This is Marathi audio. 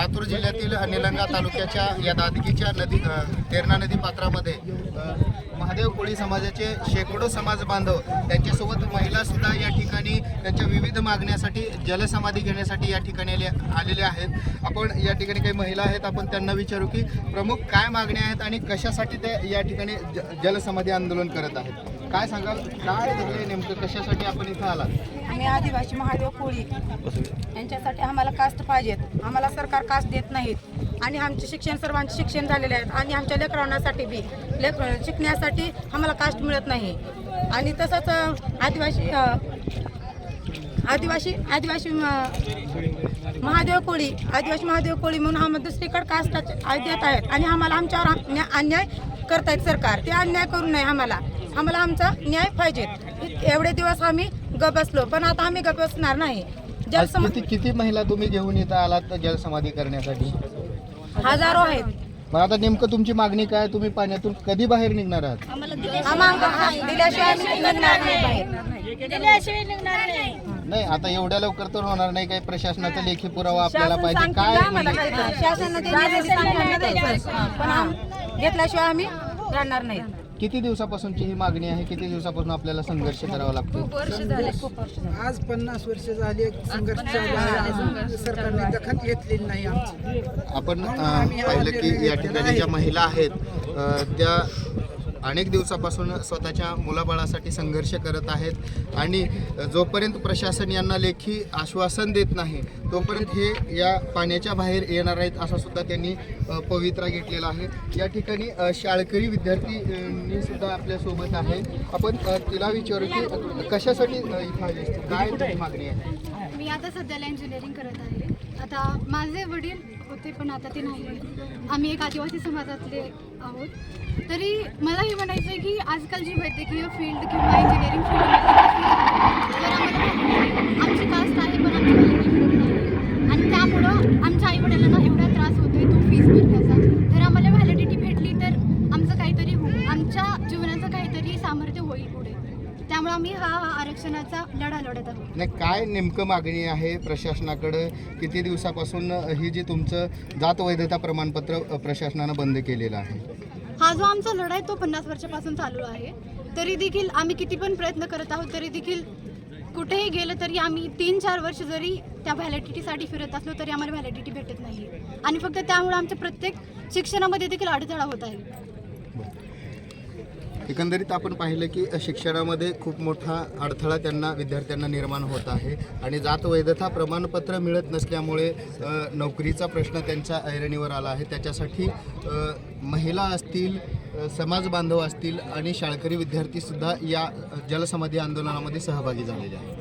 लातूर जिल्ह्यातील निलंगा तालुक्याच्या या दादगीच्या नदी तेरणा नदी पात्रामध्ये महादेव कोळी समाजाचे शेकडो समाज बांधव त्यांच्यासोबत महिलासुद्धा या ठिकाणी त्यांच्या विविध मागण्यासाठी जलसमाधी घेण्यासाठी या ठिकाणी आले आलेले आहेत. आपण या ठिकाणी काही महिला आहेत आपण त्यांना विचारू की प्रमुख काय मागण्या आहेत आणि कशासाठी ते या ठिकाणी ज जलसमाधी आंदोलन करत आहेत? काय सांगाल? काय झालंय नेमकं? कशासाठी आपण इथं आलात? आम्ही आदिवासी महादेव कोळी. यांच्यासाठी आम्हाला कास्ट पाहिजेत. आम्हाला सरकार कास्ट देत नाहीत. आणि आमचे शिक्षण सर्वांचे शिक्षण झालेले आहेत. आणि आमच्या लेकरांसाठी बी. लेकर शिकण्यासाठी आम्हाला कास्ट मिळत नाही. आणि तसंच आदिवासी आदिवासी आदिवासी महादेव कोळी. आदिवासी महादेव कोळी म्हणून आम्हाला दुसरीकडे कास्ट देत आहेत. आणि आम्हाला आमच्यावर अन्या- अन्याय करतायत सरकार. ते अन्याय करू नये आम्हाला. आम्हाला आमचा न्याय पाहिजे. एवढे दिवस आम्ही ग बसलो पण आता आम्ही ग बसणार नाही. आज जलसम किती किती महिला तुम्ही घेऊन इथं आलात जलसमाधी करण्यासाठी? हजारो आहेत. मग आता नेमकं तुमची मागणी काय? तुम्ही पाण्यातून कधी बाहेर निघणार आहात? आम्हाला दिल्याशिवाय आम्ही निघणार नाही बाहेर. नाही. आता एवढ्या लवकर तर होणार नाही. काही प्रशासनाचा लेखी पुरावा आपल्याला पाहिजे. काय म्हणजे शासनाने दिलेली सांगितलं पण आम- घेतल्याशिवाय आम्ही राहणार नाही. किती दिवसापासूनची ही मागणी आहे? किती दिवसापासून आपल्याला संघर्ष करावा लागतो? आज पन्नास वर्ष झाली संघर्ष चालू आहे. सरकारने दखल घेतलेली नाही आमची. आपण अ, पाहिलं की या ठिकाणी ज्या महिला आहेत अ, त्या अनेक दिवसापासून स्वतःच्या मुलाबाळासाठी संघर्ष करत आहेत आणि जोपर्यंत प्रशासन यांना लेखी आश्वासन देत नाही तोपर्यंत हे या पाण्याच्या बाहेर येणार आहेत असा सुद्धा त्यांनी पवित्रा घेतलेला आहे. या ठिकाणी शाळकरी विद्यार्थी सुद्धा आपल्यासोबत आहे आपण तिला विचारू की कशासाठी इथं काय मागणी आहे? मी आता सध्याला इंजिनिअरिंग करत आहे. आता माझे वडील होते पण आता ते नाही आम्ही एक आदिवासी समाजातले आहोत. तरी मला हे म्हणायचं आहे की आजकाल जी वैद्यकीय फील्ड किंवा इंजिनिअरिंग फील्ड आमची कास्ट आहे पण आमची व्हॅलिडिटी होत नाही आणि त्यामुळं आमच्या आईवडिलांना एवढा त्रास होतोय तो फीस भरण्याचा जर आम्हाला व्हॅलिडिटी भेटली तर आमचं काहीतरी होईल आमच्या जीवनाचं काहीतरी सामर्थ्य होईल पुढे त्यामुळे आम्ही हा आरक्षणाचा लढा लढत आहोत. नाही काय नेमकं मागणी आहे प्रशासनाकडं? किती दिवसापासून ही जी तुमचं जात वैधता प्रमाणपत्र प्रशासनानं बंद केलेलं आहे? हा जो आमचा लढा आहे तो पन्नास वर्षापासून चालू आहे. तरी देखील आम्ही किती पण प्रयत्न करत आहोत तरी देखील कुठेही गेलं तरी आम्ही तीन चार वर्ष जरी त्या व्हॅलिडिटीसाठी फिरत असलो तरी आम्हाला व्हॅलिडिटी भेटत नाही आणि फक्त त्यामुळे आमच्या प्रत्येक शिक्षणामध्ये देखील अडथळा होत आहे. एकंदरीत आपण पाहिलं की शिक्षणामध्ये खूप मोठा अडथळा त्यांना विद्यार्थ्यांना निर्माण होत आहे. आणि जात वैधता प्रमाणपत्र मिळत नसल्यामुळे नोकरीचा प्रश्न त्यांच्या ऐरणीवर आला आहे. त्याच्यासाठी महिला असतील समाज बांधव असतील आणि शाळकरी विद्यार्थीसुद्धा या जलसमाधी आंदोलनामध्ये सहभागी झालेले आहेत.